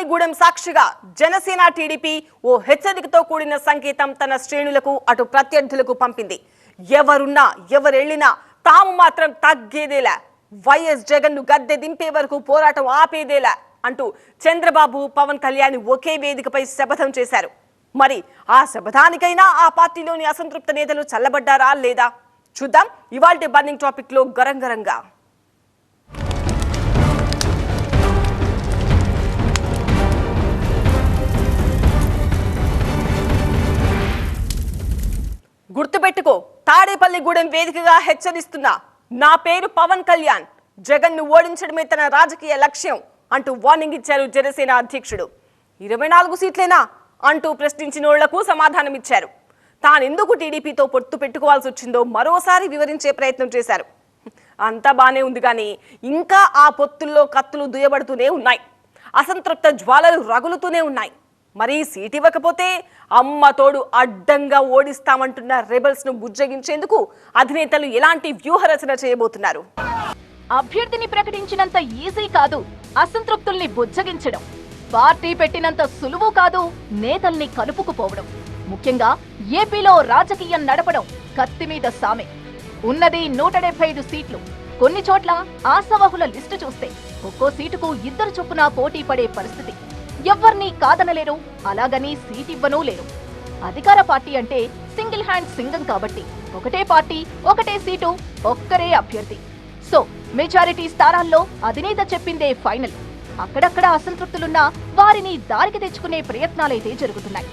తాడేపల్లిగూడెం సాక్షిగా జనసేన టీడీపీ ఓ హెచ్చరికతో కూడిన సంకేతం తన శ్రేణులకు అటు ప్రత్యర్థులకు పంపింది. ఎవరున్నా ఎవరెళ్ళినా తాము మాత్రం తగ్గేదేలా. వైఎస్ జగన్ను గద్దె దింపే వరకు పోరాటం ఆపేదేలా అంటూ చంద్రబాబు పవన్ కళ్యాణ్ ఒకే వేదికపై శపథం చేశారు. మరి ఆ శపథానికైనా ఆ పార్టీలోని అసంతృప్త నేతలు చల్లబడ్డారా లేదా? చూద్దాం ఇవాల్టి బర్నింగ్ టాపిక్లో గరంగరంగా. గుర్తుపెట్టుకో తాడేపల్లిగూడెం వేదికగా హెచ్చరిస్తున్నా నా పేరు పవన్ కళ్యాణ్. జగన్ను ఓడించడమే తన రాజకీయ లక్ష్యం అంటూ వార్నింగ్ ఇచ్చారు జనసేన అధ్యక్షుడు. ఇరవై నాలుగు సీట్లేనా? అంటూ ప్రశ్నించినోళ్ళకు సమాధానమిచ్చారు. తానెందుకు టీడీపీతో పొత్తు పెట్టుకోవాల్సి వచ్చిందో మరోసారి వివరించే ప్రయత్నం చేశారు. అంతా బానే ఉంది కానీ ఇంకా ఆ పొత్తుల్లో కత్తులు దుయబడుతూనే ఉన్నాయి. అసంతృప్త జ్వాలలు రగులుతూనే ఉన్నాయి. మరి సీట్ ఇవ్వకపోతే అమ్మ తోడు అడ్డంగా ఓడిస్తామంటున్న రెబల్స్ను బుజ్జగించేందుకు అధినేతలు ఎలాంటి వ్యూహరచన చేయబోతున్నారు? అభ్యర్థిని ప్రకటించినంత ఈజీ కాదు అసంతృప్తుల్ని బుజ్జగించడం. పార్టీ పెట్టినంత సులువు కాదు నేతల్ని కలుపుకుపోవడం. ముఖ్యంగా ఏపీలో రాజకీయం నడపడం కత్తి మీద సామె. ఉన్నది నూట డెబ్బై ఐదు సీట్లు. కొన్ని చోట్ల ఆశావహుల లిస్టు చూస్తే ఒక్కో సీటుకు ఇద్దరు చొప్పున పోటీ పడే పరిస్థితి. ఎవ్వర్నీ కాదనలేరు అలాగని సీట్ ఇవ్వనూ లేరు. అధికార పార్టీ అంటే సింగిల్ హ్యాండ్ సింగం కాబట్టి ఒకటే పార్టీ ఒకటే సీటు ఒక్కరే అభ్యర్థి. సో మెజారిటీ స్థానాల్లో అధినేత చెప్పిందే ఫైనల్. అక్కడక్కడ అసంతృప్తులున్నా వారిని దారికి తెచ్చుకునే ప్రయత్నాలైతే జరుగుతున్నాయి.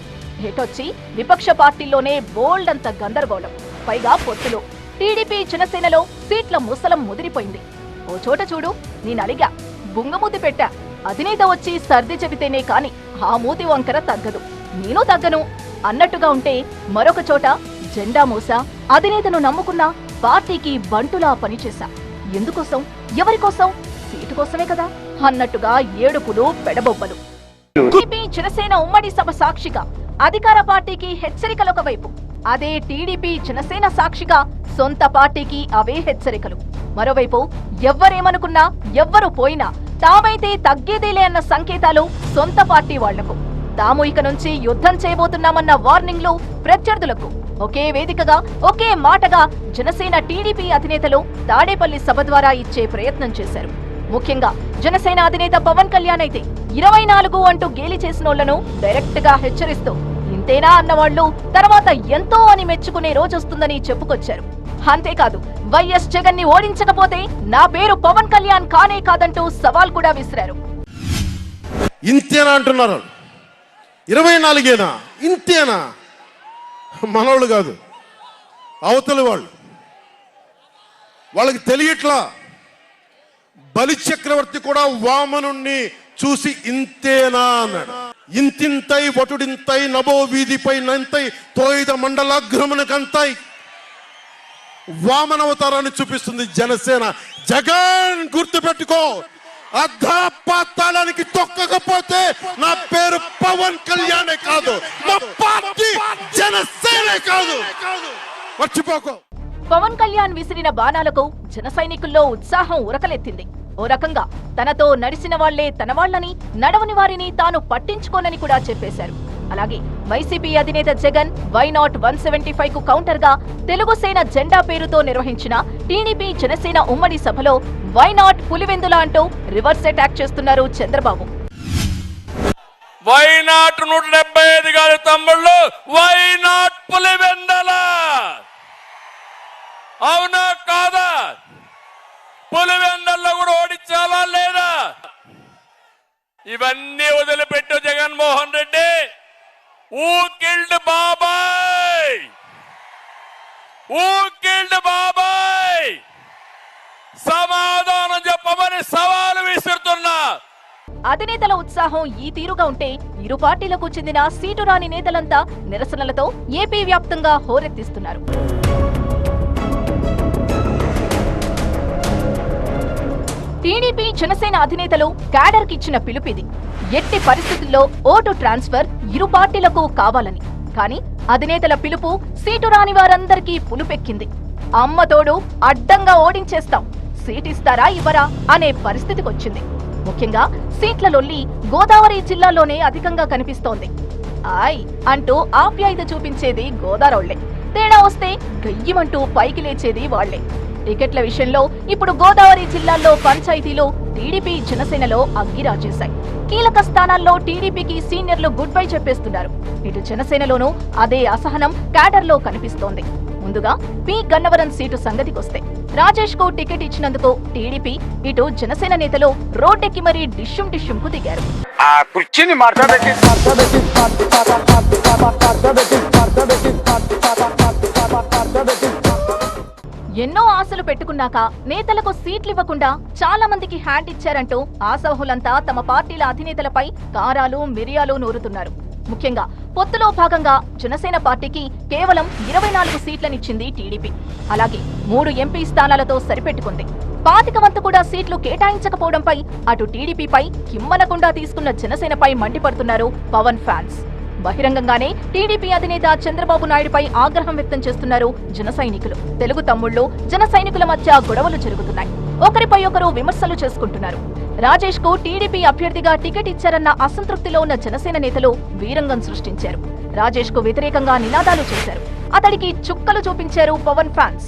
ఎటొచ్చి విపక్ష పార్టీల్లోనే బోల్డ్ అంత గందరగోళం. పైగా పొత్తులు. టీడీపీ జనసేనలో సీట్ల ముసలం ముదిరిపోయింది. ఓ చోట చూడు నేను అలిగా బుంగమూతి పెట్టా. అధినేత వచ్చి సర్ది చెబితేనే కాని ఆ మూతి వంకర తగ్గదు. నేను తగ్గను. అన్నట్టుగా ఉంటే మరొక చోట జెండా మూసా అధినేతను నమ్ముకున్నా పార్టీకి బంటులా పనిచేశా. ఎందుకోసం? ఎవరికోసం? సీటు కోసమే కదా. అన్నట్టుగా ఏడుపులు పెడబొబ్బలు. టీడీపీ జనసేన ఉమ్మడి సభ సాక్షిగా అధికార పార్టీకి హెచ్చరికలొక వైపు అదే టీడీపీ జనసేన సాక్షిగా సొంత పార్టీకి అవే హెచ్చరికలు. మరోవైపు ఎవ్వరేమనుకున్నా ఎవ్వరు పోయినా తామైతే తగ్గేదేలే అన్న సంకేతాలు సొంత పార్టీ వాళ్ళకు. తాము ఇక నుంచి యుద్ధం చేయబోతున్నామన్న వార్నింగ్లు ప్రత్యర్థులకు. ఒకే వేదికగా ఒకే మాటగా జనసేన టీడీపీ అధినేతలు తాడేపల్లి సభ ద్వారా ఇచ్చే ప్రయత్నం చేశారు. ముఖ్యంగా జనసేన అధినేత పవన్ కళ్యాణ్ అయితే ఇరవై నాలుగు అంటూ గేలి చేసినోళ్ళను డైరెక్ట్గా హెచ్చరిస్తూ ఇంతేనా అన్నవాళ్ళు తర్వాత ఎంతో అని మెచ్చుకునే రోజొస్తుందని చెప్పుకొచ్చారు. అంతేకాదు వైఎస్ జగన్ని ఓడించకపోతే నా పేరు పవన్ కళ్యాణ్ కానే కాదంటూ సవాల్ కూడా విసిరారు. ఇంతేనా అంటున్నారు ఇరవై నాలుగేనా? ఇంతేనా? మనోళ్ళు కాదు అవతలి వాళ్ళు. వాళ్ళకి తెలియట్లా? బలిచక్రవర్తి కూడా వామనుణ్ణి చూసి ఇంతేనా అన్నాడు. ఇంతింతై వటుడింతై నభో వీధిపై నంతై తోయిద మండలాగ్రమునకంతై వామన అవతారాన్ని చూపిస్తుంది జనసేన. జగన్ గుర్తుపెట్టుకో. అర్ధపాతాళానికి తొక్కకపోతే నా పేరు పవన్ కళ్యాణే కాదు. నా పార్టీ జనసేనే కాదు. మర్చిపోకో. పవన్ కళ్యాణ్ విసిరిన బాణాలకు జన సైనికుల్లో ఉత్సాహం ఉరకలెత్తింది. ఓ రకంగా తనతో నడిసిన వాళ్ళే తన వాళ్ళని నడవని వారిని తాను పట్టించుకోనని కూడా చెప్పేశారు. అలాగే వైసీపీ అధినేత Jagan why not one seventy ఫైవ్కు కౌంటర్గా తెలుగు సేన జెండా పేరుతో నిర్వహించిన టీడీపీ జనసేన ఉమ్మడి సభలో వై నాట్ పులివెందుల అంటూ రివర్స్ అటాక్ చేస్తున్నారు చంద్రబాబు. వై నాట్ నూట డెబ్బై ఐదు గారి తమ్ముళ్ళు వై నాట్ పులివెందల! అవునా కాదా? పులివెందల్లో కూడా ఓడించాలా లేదా? ఇవన్నీ వదిలిపెట్టు జగన్మోహన్ రెడ్డి! Who killed బాబాయ్! Who killed Babai? సమాధానం చెప్పమని సవాలు విసురుతున్నా. అధినేతల ఉత్సాహం ఈ తీరుగా ఉంటే ఇరు పార్టీలకు చెందిన సీటు రాని నేతలంతా నిరసనలతో ఏపీ వ్యాప్తంగా హోరెత్తిస్తున్నారు. టీడీపీ జనసేన అధినేతలు క్యాడర్ కిచ్చిన పిలుపిది ఎట్టి పరిస్థితుల్లో ఓటు ట్రాన్స్ఫర్ ఇరు పార్టీలకు కావాలని. కానీ అధినేతల పిలుపు సీటు రాని వారందరికీ పులుపెక్కింది. అమ్మతోడు అడ్డంగా ఓడించేస్తాం. సీటిస్తారా ఇవ్వరా అనే పరిస్థితికొచ్చింది. ముఖ్యంగా సీట్ల లొల్లి గోదావరి జిల్లాలోనే అధికంగా కనిపిస్తోంది. ఆయ్ అంటూ ఆప్యాయత చూపించేది గోదారోళ్ళే. తేడా వస్తే గయ్యమంటూ పైకి లేచేది వాళ్ళే. టికెట్ల విషయంలో ఇప్పుడు గోదావరి జిల్లాల్లో పంచాయతీలు టీడీపీ జనసేనలో అగ్గిరాజేశాయి. కీలక స్థానాల్లో టీడీపీకి సీనియర్లు గుడ్ బై చెప్పేస్తున్నారు. ఇటు జనసేనలోనూ అదే అసహనం క్యాడర్లో కనిపిస్తోంది. ముందుగా పి. గన్నవరం సీటు సంగతికొస్తే. రాజేష్కు టికెట్ ఇచ్చినందుకు టీడీపీ ఇటు జనసేన నేతలు రోడ్డెక్కి మరీ డిష్యుం డిష్యుం కు దిగారు. ఆ కుర్చీని మార్చబెట్టి ఎన్నో ఆశలు పెట్టుకున్నాక నేతలకు సీట్లు ఇవ్వకుండా చాలా మందికి హ్యాండ్ ఇచ్చారంటూ ఆశావహులంతా తమ పార్టీల అధినేతలపై కారాలు మిరియాలు నూరుతున్నారు. ముఖ్యంగా పొత్తులో భాగంగా జనసేన పార్టీకి కేవలం ఇరవై నాలుగు సీట్లనిచ్చింది టీడీపీ. అలాగే మూడు ఎంపీ స్థానాలతో సరిపెట్టుకుంది. పాతిక వంతు కూడా సీట్లు కేటాయించకపోవడంపై అటు టీడీపీపై కిమ్మనకుండా తీసుకున్న జనసేనపై మండిపడుతున్నారు పవన్ ఫ్యాన్స్. బహిరంగంగానే టీడీపీ అధినేత చంద్రబాబు నాయుడుపై ఆగ్రహం వ్యక్తం చేస్తున్నారు జన సైనికులు. తెలుగు తమ్ముళ్ళు జన సైనికుల మధ్య గొడవలు జరుగుతున్నాయి. ఒకరిపై ఒకరు విమర్శలు చేసుకుంటున్నారు. రాజేష్కు టీడీపీ అభ్యర్థిగా టికెట్ ఇచ్చారన్న అసంతృప్తిలో ఉన్న జనసేన నేతలు వీరంగం సృష్టించారు. రాజేష్కు వ్యతిరేకంగా నినాదాలు చేశారు. అతడికి చుక్కలు చూపించారు పవన్ ఫ్యాన్స్.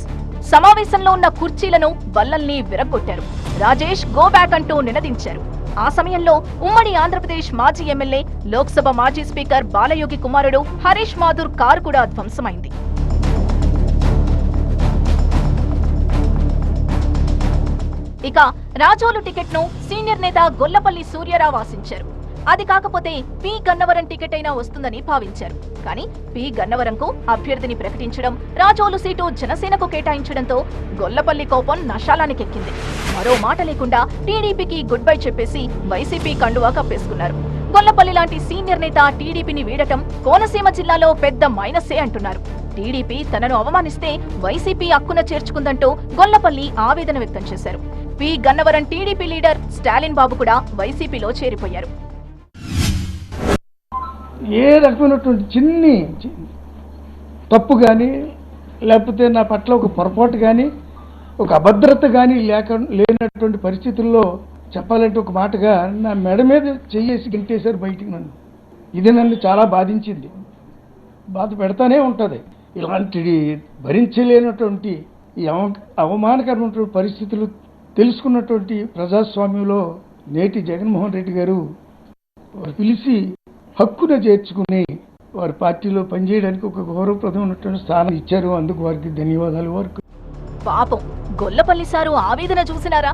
సమావేశంలో ఉన్న కుర్చీలను బల్లల్ని విరగ్గొట్టారు. రాజేష్ గో బ్యాక్ అంటూ నినదించారు. ఆ సమయంలో ఉమ్మడి ఆంధ్రప్రదేశ్ మాజీ ఎమ్మెల్యే లోక్సభ మాజీ స్పీకర్ బాలయోగి కుమారుడు హరీష్ మాధుర్ కారు కూడా ధ్వంసమైంది. ఇక రాజోలు టికెట్ను సీనియర్ నేత గొల్లపల్లి సూర్యారావు ఆశించారు. అది కాకపోతే పి గన్నవరం టికెట్ అయినా వస్తుందని భావించారు. కానీ పి గన్నవరంకు అభ్యర్థిని ప్రకటించడం రాజోలు సీటు జనసేనకు కేటాయించడంతో గొల్లపల్లి కోపం నషాలానికెక్కింది మరో మాట లేకుండా టీడీపీకి గుడ్ బై చెప్పేసి వైసీపీ కండువా కప్పేసుకున్నారు. గొల్లపల్లి లాంటి సీనియర్ నేత టీడీపీని వీడటం కోనసీమ జిల్లాలో పెద్ద మైనసే అంటున్నారు. టీడీపీ తనను అవమానిస్తే వైసీపీ హక్కున చేర్చుకుందంటూ గొల్లపల్లి ఆవేదన వ్యక్తం చేశారు. P Gannavaram TDP leader Stalin Babu కూడా వైసీపీలో చేరిపోయారు. ఏ రకమైనటువంటి చిన్ని చి- తప్పు కానీ లేకపోతే నా పట్ల ఒక పొరపాటు కానీ ఒక అభద్రత కానీ లేక లేనటువంటి పరిస్థితుల్లో చెప్పాలంటే ఒక మాటగా నా మెడ మీద చెయ్యేసి గింటేశారు బయటికి నన్ను. ఇది నన్ను చాలా బాధించింది. బాధ పెడతానే ఉంటుంది. ఇలాంటి భరించలేనటువంటి ఈ అవ అవమానకరమైనటువంటి పరిస్థితులు తెలుసుకున్నటువంటి ప్రజాస్వామ్యంలో నేటి జగన్మోహన్ రెడ్డి గారు పిలిచి హక్కున చేర్చుకుని వారి పార్టీలో పనిచేయడానికి ఒక గౌరవప్రదమైనటువంటి స్థానం ఇచ్చారు. అందుకు వారికి ధన్యవాదాలు. వారికి పాపం గొల్లపల్లి సారు ఆవేదన చూసినారా?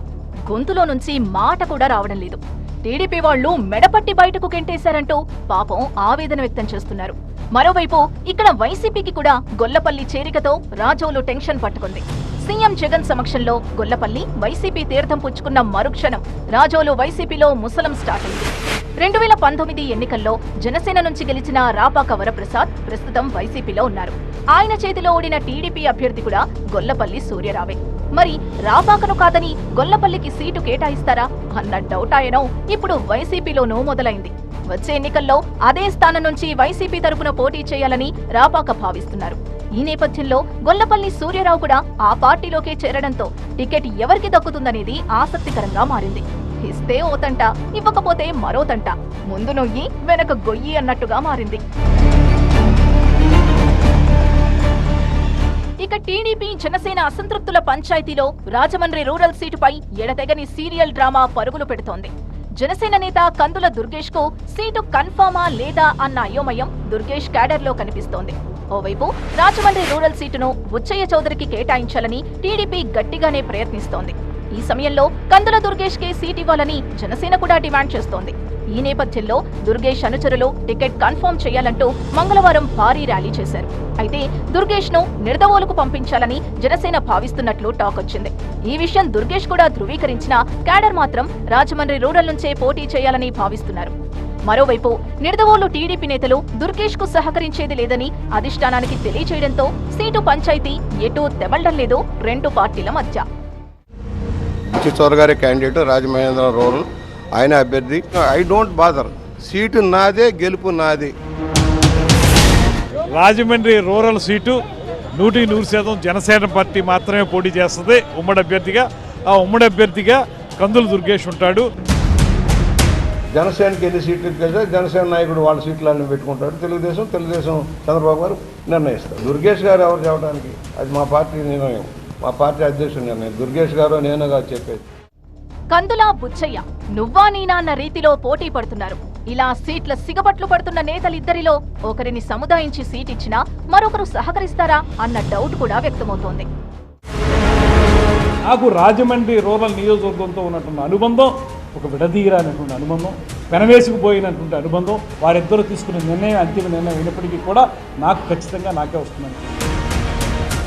గొంతులో నుంచి మాట కూడా రావడం లేదు. టీడీపీ వాళ్ళు మెడపట్టి బయటకు కెంటేశారంటూ పాపం ఆవేదన వ్యక్తం చేస్తున్నారు. మరోవైపు ఇక్కడ వైసీపీకి కూడా గొల్లపల్లి చేరికతో రాజోలు టెన్షన్ పట్టుకుంది. సీఎం జగన్ సమక్షంలో గొల్లపల్లి వైసీపీ తీర్థం పుచ్చుకున్న మరుక్షణం రాజోలు వైసీపీలో ముసలం స్టార్ట్ అయింది. రెండు వేల పంతొమ్మిది ఎన్నికల్లో జనసేన నుంచి గెలిచిన రాపాక వరప్రసాద్ ప్రస్తుతం వైసీపీలో ఉన్నారు. ఆయన చేతిలో ఓడిన టీడీపీ అభ్యర్థి కూడా గొల్లపల్లి సూర్యరావే. మరి రాపాకను కాదని గొల్లపల్లికి సీటు కేటాయిస్తారా అన్న డౌట్ ఆయనో ఇప్పుడు వైసీపీలోనూ మొదలైంది. వచ్చే ఎన్నికల్లో అదే స్థానం నుంచి వైసీపీ తరపున పోటీ చేయాలని రాపాక భావిస్తున్నారు. ఈ నేపథ్యంలో గొల్లపల్లి సూర్యరావు కూడా ఆ పార్టీలోకే చేరడంతో టికెట్ ఎవరికి దక్కుతుందనేది ఆసక్తికరంగా మారింది. ఇస్తే ఓతంట ఇవ్వకపోతే మరోతంట. ముందు నొయ్యి వెనక గొయ్యి అన్నట్టుగా మారింది. ఇక టీడీపీ జనసేన అసంతృప్తుల పంచాయతీలో రాజమండ్రి రూరల్ సీటుపై ఎడతెగని సీరియల్ డ్రామా పరుగులు పెడుతోంది. జనసేన నేత కందుల దుర్గేష్కు సీటు కన్ఫామా లేదా అన్న అయోమయం దుర్గేష్ క్యాడర్లో కనిపిస్తోంది. ఓవైపు రాజమండ్రి రూరల్ సీటును బుచ్చయ్య చౌదరికి కేటాయించాలని టీడీపీ గట్టిగానే ప్రయత్నిస్తోంది. ఈ సమయంలో కందుల దుర్గేష్ కే సీట్ ఇవ్వాలని జనసేన కూడా డిమాండ్ చేస్తోంది. ఈ నేపథ్యంలో దుర్గేష్ అనుచరులు టికెట్ కన్ఫర్మ్ చేయాలంటూ మంగళవారం భారీ ర్యాలీ చేశారు. అయితే దుర్గేష్ను నిర్దవోలుకు పంపించాలని జనసేన భావిస్తున్నట్లు టాక్ వచ్చింది. ఈ విషయం దుర్గేష్ కూడా ధృవీకరించిన క్యాడర్ మాత్రం రాజమండ్రి రూరల్ నుంచే పోటీ చేయాలని భావిస్తున్నారు. మరోవైపు నిర్దవోలు టీడీపీ నేతలు దుర్గేష్కు సహకరించేది లేదని అధిష్టానానికి తెలియచేయడంతో సీటు పంచాయతీ ఎటూ తెవలడం లేదు రెండు పార్టీల మధ్య. చిత్తూరు గారి క్యాండిడేట్ రాజమహేంద్ర రూరల్ ఆయన అభ్యర్థి. ఐ డోంట్ బాదర్ సీటు నాదే గెలుపు నాదే. రాజమండ్రి రూరల్ సీటు నూటికి నూరు శాతం జనసేన పార్టీ మాత్రమే పోటీ చేస్తుంది. ఉమ్మడి అభ్యర్థిగా ఆ ఉమ్మడి అభ్యర్థిగా కందులు దుర్గేష్ ఉంటాడు. జనసేనకి ఎన్ని సీట్లు ఇస్తే జనసేన నాయకుడు వాళ్ళ సీట్లన్నీ పెట్టుకుంటాడు. తెలుగుదేశం తెలుగుదేశం చంద్రబాబు గారు నిర్ణయిస్తారు. దుర్గేష్ గారు ఎవరు చెప్పడానికి? అది మా పార్టీ నిర్ణయం. మా పార్టీ అధ్యక్షుడు నిర్ణయం దుర్గేష్ గారు నేను కాదు చెప్పేది. కందుల బుచ్చయ్య నువ్వా నీనా అన్న రీతిలో పోటీ పడుతున్నారు. ఇలా సీట్ల సిగబట్లు పడుతున్న నేతలిద్దరిలో ఒకరిని సముదాయించి సీట్ ఇచ్చినా మరొకరు సహకరిస్తారా అన్న డౌట్ కూడా వ్యక్తమవుతోంది. నాకు రాజమండ్రి రూరల్ నియోజకవర్గంతో ఉన్నటువంటి అనుబంధం ఒక విడదీయరానటువంటి అనుబంధం పెనవేసుకుపోయినటువంటి అనుబంధం వారిద్దరూ తీసుకున్న నిర్ణయం అంతిమ నిర్ణయం అయినప్పటికీ కూడా నాకు ఖచ్చితంగా నాకే వస్తుందని.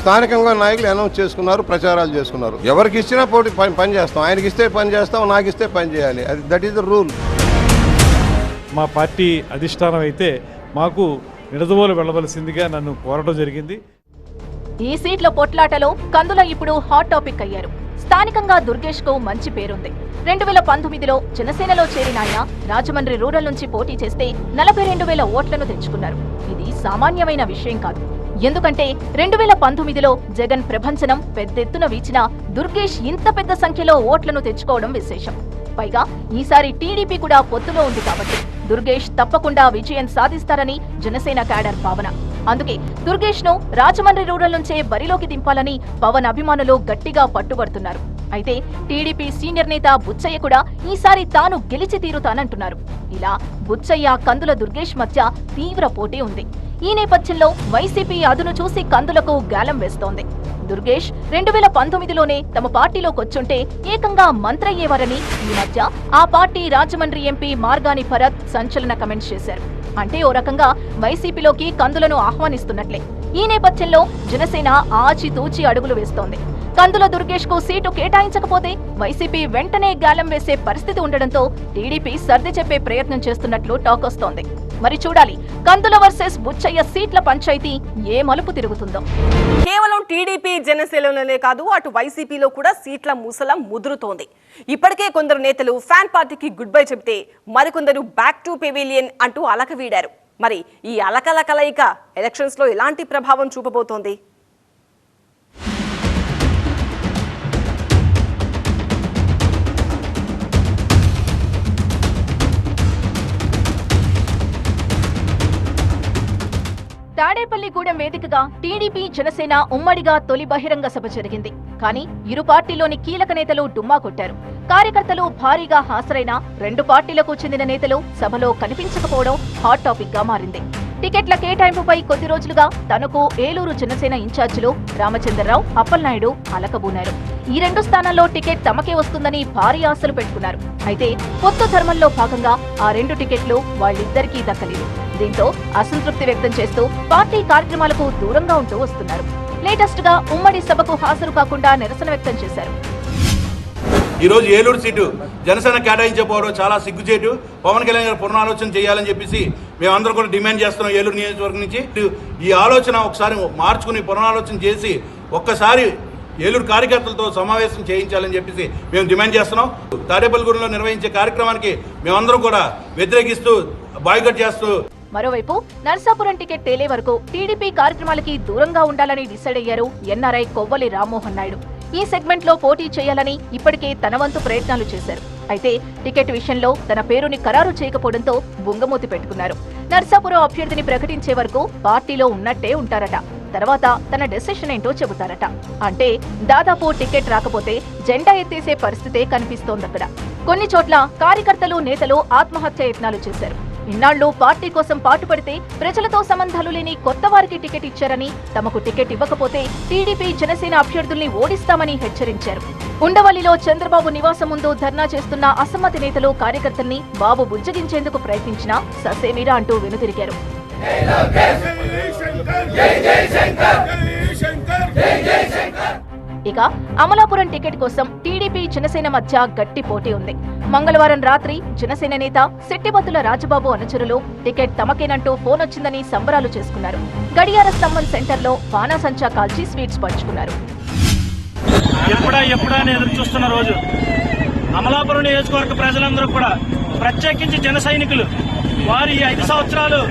స్థానికంగా నాయకులు అనౌన్స్ చేసుకున్నారు ప్రచారాలు చేసుకున్నారు. ఎవరికి ఇచ్చినా పోటీ పని పని చేస్తాం. ఆయనకి ఇస్తే పని చేస్తాం నాకు ఇస్తే పని చేయాలి. అది దట్ ఈస్ ద రూల్ మా పార్టీ అధిష్టానం అయితే మాకు నిడదవోలు వెళ్ళవలసిందిగా నన్ను కోరడం జరిగింది. ఈ సీట్ల పొట్లాటలో కందుల ఇప్పుడు హాట్ టాపిక్ అయ్యారు. స్థానికంగా దుర్గేష్కు మంచి పేరుంది. రెండు వేల పంతొమ్మిదిలో జనసేనలో చేరిన ఆయన రాజమండ్రి రూరల్ నుంచి పోటీ చేస్తే నలభై రెండు వేల ఓట్లను తెచ్చుకున్నారు. ఇది సామాన్యమైన విషయం కాదు. ఎందుకంటే రెండు వేల పంతొమ్మిదిలో జగన్ ప్రభంచనం పెద్దెత్తున వీచిన దుర్గేష్ ఇంత పెద్ద సంఖ్యలో ఓట్లను తెచ్చుకోవడం విశేషం. పైగా ఈసారి టీడీపీ కూడా పొత్తులో ఉంది కాబట్టి దుర్గేష్ తప్పకుండా విజయం సాధిస్తారని జనసేన క్యాడర్ భావన. అందుకే దుర్గేష్ను రాజమండ్రి రూరల్ నుంచే బరిలోకి దింపాలని పవన్ అభిమానులు గట్టిగా పట్టుబడుతున్నారు. అయితే టీడీపీ సీనియర్ నేత బుచ్చయ్య కూడా ఈసారి తాను గెలిచి తీరుతానంటున్నారు. ఇలా బుచ్చయ్య కందుల దుర్గేష్ మధ్య తీవ్ర పోటీ ఉంది. ఈ నేపథ్యంలో వైసీపీ అదును చూసి కందులకు గాలం వేస్తోంది. దుర్గేష్ రెండు వేల పంతొమ్మిదిలోనే తమ పార్టీలోకొచ్చుంటే ఏకంగా మంత్రయ్యేవారని ఈ మధ్య ఆ పార్టీ రాజమండ్రి ఎంపీ మార్గాని భరత్ సంచలన కమెంట్స్ చేశారు. అంటే ఓ రకంగా వైసీపీలోకి కందులను ఆహ్వానిస్తున్నట్లే. ఈ నేపథ్యంలో జనసేన ఆచితూచి అడుగులు వేస్తోంది. కందుల దుర్గేష్కు సీటు కేటాయించకపోతే వైసీపీ వెంటనే గాలం వేసే పరిస్థితి ఉండడంతో టీడీపీ సర్ది చెప్పే ప్రయత్నం చేస్తున్నట్లు టాక్ వస్తోంది. మరి చూడాలి. కందుల వర్సెస్ బుచ్చయ్య సీట్ల పంచాయతీ ఏ మలుపు తిరుగుతుందో. కేవలం టీడీపీ జనసేనలోనే కాదు అటు వైసీపీలో కూడా సీట్ల ముసలం ముదురుతోంది. ఇప్పటికే కొందరు నేతలు ఫ్యాన్ పార్టీకి గుడ్ బై చెబితే మరికొందరు బ్యాక్ టు పెవిలియన్ అంటూ అలక వీడారు మరి ఈ అలకల కలయిక ఎలక్షన్స్లో ఎలాంటి ప్రభావం చూపబోతోంది? తాడేపల్లిగూడెం వేదికగా టీడీపీ జనసేన ఉమ్మడిగా తొలి బహిరంగ సభ జరిగింది. కానీ ఇరు పార్టీలోని కీలక నేతలు డుమ్మా కొట్టారు. కార్యకర్తలు భారీగా హాజరైన రెండు పార్టీలకు చెందిన నేతలు సభలో కనిపించకపోవడం హాట్ టాపిక్గా మారింది. టికెట్ల కేటాయింపుపై కొద్ది రోజులుగా తనకు ఏలూరు జనసేన ఇన్ఛార్జీలు రామచంద్రరావు అప్పలనాయుడు అలకబూనారు. ఈ రెండు స్థానాల్లో టికెట్ తమకే వస్తుందని భారీ ఆశలు పెట్టుకున్నారు. అయితే కొత్త ధర్మంలో భాగంగా ఆ రెండు టికెట్లు వాళ్ళిద్దరికీ దక్కలేదు. దీంతో అసంతృప్తి వ్యక్తం చేస్తూ పార్టీ కార్యక్రమాలకు దూరంగా ఉంటూ వస్తున్నారు. లేటెస్ట్గా ఉమ్మడి సభకు హాజరు కాకుండా నిరసన వ్యక్తం చేశారు. ఈ రోజు ఏలూరు సీటు జనసేన కేటాయించకపోవడం చాలా సిగ్గుచేటు. పవన్ కళ్యాణ్ గారు పునరాలోచన చేయాలని చెప్పేసి మేమందరం కూడా డిమాండ్ చేస్తున్నాం ఏలూరు నియోజకవర్గం నుంచి. ఈ ఆలోచన ఒకసారి మార్చుకుని పునరాలోచన చేసి ఒక్కసారి ఏలూరు కార్యకర్తలతో సమావేశం చేయించాలని చెప్పేసి మేము డిమాండ్ చేస్తున్నాం. తాడేపల్లిగూడెంలో నిర్వహించే కార్యక్రమానికి మేమందరం కూడా వ్యతిరేకిస్తూ బాయ్కట్ చేస్తూ మరోవైపు నర్సాపురం టికెట్ తేలే వరకు టీడీపీ కార్యక్రమాలకి దూరంగా ఉండాలని డిసైడ్ అయ్యారు ఎన్ఆర్ఐ కొవ్వలి రామ్మోహన్ నాయుడు. ఈ సెగ్మెంట్లో పోటీ చేయాలని ఇప్పటికే తన వంతు ప్రయత్నాలు చేశారు. అయితే టికెట్ విషయంలో తన పేరుని ఖరారు చేయకపోవడంతో బుంగమూతి పెట్టుకున్నారు. నర్సాపురం అభ్యర్థిని ప్రకటించే వరకు పార్టీలో ఉన్నట్టే ఉంటారట. తర్వాత తన డెసిషన్ ఏంటో చెబుతారట. అంటే దాదాపు టికెట్ రాకపోతే జెండా ఎత్తేసే పరిస్థితే కనిపిస్తోందక్కడ. కొన్ని చోట్ల కార్యకర్తలు నేతలు ఆత్మహత్య యత్నాలు చేశారు. ఇన్నాళ్ళు పార్టీ కోసం పాటుపడితే ప్రజలతో సంబంధాలు లేని కొత్త వారికి టికెట్ ఇచ్చారని తమకు టికెట్ ఇవ్వకపోతే టీడీపీ జనసేన అభ్యర్థుల్ని ఓడిస్తామని హెచ్చరించారు. ఉండవల్లిలో చంద్రబాబు నివాసం ముందు ధర్నా చేస్తున్న అసమ్మతి నేతలు కార్యకర్తల్ని బాబు బుజ్జగించేందుకు ప్రయత్నించినా ససేమిరా అంటూ వెనుతిరిగారు కాగా అమలాపురం టికెట్ కోసం టీడీపీ జనసేన మధ్య గట్టి పోటీ ఉంది. మంగళవారం రాత్రి జనసేన నేత సిట్టిబత్తుల రాజబాబు అనుచరులు టికెట్ తమకేనంటూ ఫోన్ వచ్చిందని సంబరాలు చేసుకున్నారు. గడియార స్తంభం సెంటర్లో బాణాసంచా కాల్చి స్వీట్స్ పంచుకున్నారు. ఎప్పుడా ఎప్పుడా అని ఎదురు చూస్తున్న రోజు అమలాపురం నియోజకవర్గ ప్రజలందరూ కూడా ప్రత్యేకించి జన సైనికులు వారి ఐదు సంవత్సరాలు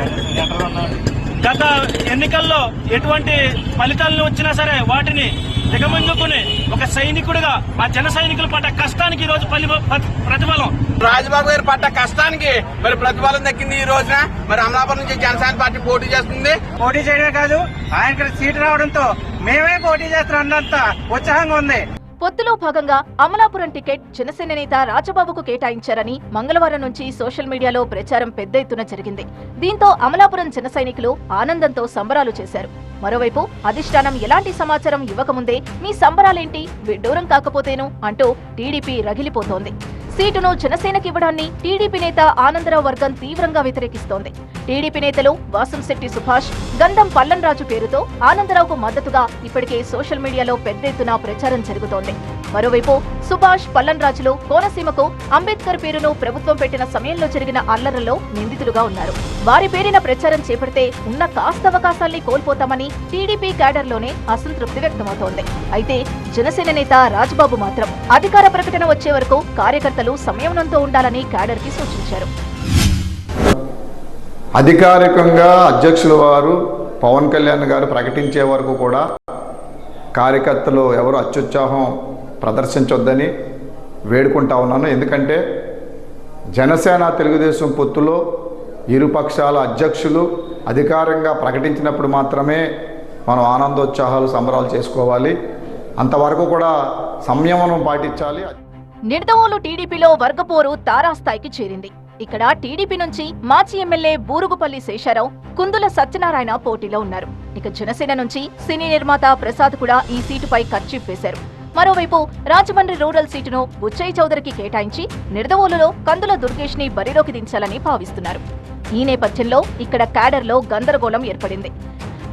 గత ఎన్నికల్లో ఎటువంటి ఫలితాలను వచ్చినా సరే వాటిని దిగమింగుకుని ఒక సైనికుడిగా ఆ జన సైనికులు పడ్డ కష్టానికి ఈ రోజు ఫలి- ప్రతిఫలం. రాజబాబు గారు పడ్డ కష్టానికి మరి ప్రతిఫలం దక్కింది ఈ రోజున. మరి అమలాపురం నుంచి జనసేన పార్టీ పోటీ చేస్తుంది. పోటీ చేయడమే కాదు ఆయనకి సీటు రావడంతో మేమే పోటీ చేస్తున్నాం అన్నంత ఉత్సాహంగా ఉంది. పొత్తులో భాగంగా అమలాపురం టికెట్ జనసేన నేత రాజబాబుకు కేటాయించారని మంగళవారం నుంచి సోషల్ మీడియాలో ప్రచారం పెద్ద ఎత్తున జరిగింది. దీంతో అమలాపురం జన సైనికులు ఆనందంతో సంబరాలు చేశారు. మరోవైపు అధిష్టానం ఎలాంటి సమాచారం ఇవ్వకముందే మీ సంబరాలేంటి? విడ్డూరం కాకపోతేను అంటూ టీడీపీ రగిలిపోతోంది. సీటును జనసేనకి ఇవ్వడాన్ని టీడీపీ నేత ఆనందరావు వర్గం తీవ్రంగా వ్యతిరేకిస్తోంది. టీడీపీ నేతలు వాసంశెట్టి సుభాష్ గంధం పల్లంరాజు పేరుతో ఆనందరావుకు మద్దతుగా ఇప్పటికే సోషల్ మీడియాలో పెద్ద ఎత్తున ప్రచారం జరుగుతోంది. మరోవైపు సుభాష్ పల్లంరాజులు కోనసీమకు అంబేద్కర్ పేరును ప్రభుత్వం పెట్టిన సమయంలో జరిగిన అల్లర్లలో నిందితులుగా ఉన్నారు. వారి పేరిన ప్రచారం చేపడితే ఉన్న కాస్త అవకాశాల్ని కోల్పోతామని టీడీపీ క్యాడర్లోనే అసంతృప్తి వ్యక్తమవుతోంది. అయితే జనసేన నేత రాజ్బాబు మాత్రం అధికార ప్రకటన వచ్చే వరకు కార్యకర్తలు సంయమనంతో ఉండాలని క్యాడర్కి సూచించారు. అధికారికంగా అధ్యక్షుల వారు పవన్ కళ్యాణ్ గారు ప్రకటించే వరకు కూడా కార్యకర్తలు ఎవరు అత్యుత్సాహం ప్రదర్శించొద్దని వేడుకుంటా ఉన్నాను. ఎందుకంటే జనసేన తెలుగుదేశం పొత్తులో ఇరు పక్షాల అధ్యక్షులు అధికారంగా ప్రకటించినప్పుడు మాత్రమే మనం ఆనందోత్సాహాలు సంబరాలు చేసుకోవాలి. అంతవరకు కూడా సంయమనం పాటించాలి. నిడదవోలు టీడీపీలో వర్గపోరు తారాస్థాయికి చేరింది. ఇక్కడ టీడీపీ నుంచి మాజీ ఎమ్మెల్యే బూరుగుపల్లి శేషారావు కుందుల సత్యనారాయణ పోటీలో ఉన్నారు. ఇక జనసేన నుంచి సినీ నిర్మాత ప్రసాద్ కూడా ఈ సీటుపై ఖర్చు వేశారు. మరోవైపు రాజమండ్రి రూరల్ సీటును బుచ్చయ్య చౌదరికి కేటాయించి నిర్దవోలులో కందుల దుర్గేష్ని బరిలోకి దించాలని భావిస్తున్నారు. ఈ నేపథ్యంలో ఇక్కడ క్యాడర్లో గందరగోళం ఏర్పడింది.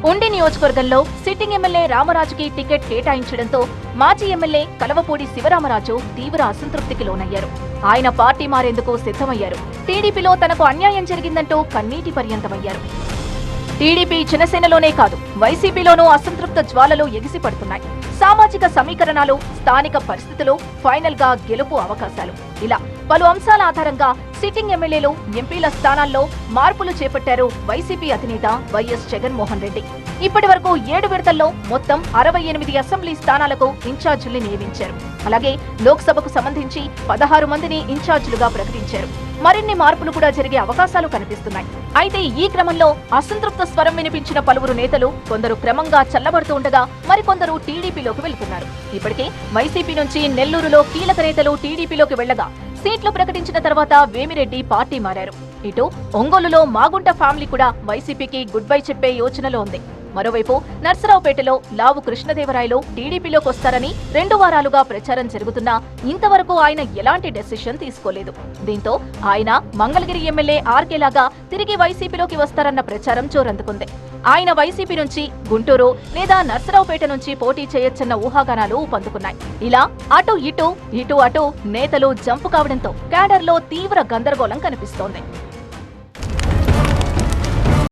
ఉండి నియోజకవర్గంలో సిట్టింగ్ ఎమ్మెల్యే రామరాజుకి టికెట్ కేటాయించడంతో మాజీ ఎమ్మెల్యే కలవపూడి శివరామరాజు తీవ్ర అసంతృప్తికి లోనయ్యారు. ఆయన పార్టీ మారేందుకు సిద్ధమయ్యారు. టీడీపీలో తనకు అన్యాయం జరిగిందంటూ కన్నీటి పర్యంతమయ్యారు. టీడీపీ జనసేనలోనే కాదు వైసీపీలోనూ అసంతృప్త జ్వాలలు ఎగిసిపడుతున్నాయి. సామాజిక సమీకరణాలు స్థానిక పరిస్థితులు ఫైనల్గా గెలుపు అవకాశాలు. ఇలా పలు అంశాల ఆధారంగా సిట్టింగ్ ఎమ్మెల్యేలు ఎంపీల స్థానాల్లో మార్పులు చేపట్టారు వైసీపీ అధినేత వైఎస్ జగన్మోహన్ రెడ్డి. ఇప్పటి వరకు ఏడు విడతల్లో మొత్తం అరవై ఎనిమిది అసెంబ్లీ స్థానాలకు ఇన్ఛార్జీల్ని నియమించారు. అలాగే లోక్సభకు సంబంధించి పదహారు మందిని ఇన్ఛార్జీలుగా ప్రకటించారు. మరిన్ని మార్పులు కూడా జరిగే అవకాశాలు కనిపిస్తున్నాయి. అయితే ఈ క్రమంలో అసంతృప్త స్వరం వినిపించిన పలువురు నేతలు కొందరు క్రమంగా చల్లబడుతూ ఉండగా మరికొందరు టీడీపీలోకి వెళ్తున్నారు. ఇప్పటికే వైసీపీ నుంచి నెల్లూరులో కీలక నేతలు టీడీపీలోకి వెళ్ళగా సీట్లు ప్రకటించిన తర్వాత వేమిరెడ్డి పార్టీ మారారు. ఇటు ఒంగోలులో మాగుంట ఫ్యామిలీ కూడా వైసీపీకి గుడ్ బై చెప్పే యోచనలో ఉంది. మరోవైపు నర్సరావుపేటలో లావు కృష్ణదేవరాయలు టీడీపీలోకి వస్తారని రెండు వారాలుగా ప్రచారం జరుగుతున్నా ఇంతవరకు ఆయన ఎలాంటి డెసిషన్ తీసుకోలేదు. దీంతో ఆయన మంగళగిరి ఎమ్మెల్యే ఆర్కే లాగా తిరిగి వైసీపీలోకి వస్తారన్న ప్రచారం చోరందుకుంది. ఆయన వైసీపీ నుంచి గుంటూరు లేదా నర్సరావుపేట నుంచి పోటీ చేయొచ్చన్న ఊహాగానాలు ఊపందుకున్నాయి ఇలా అటు ఇటు ఇటు అటు నేతలు జంపు కావడంతో క్యాడర్లో తీవ్ర గందరగోళం కనిపిస్తోంది.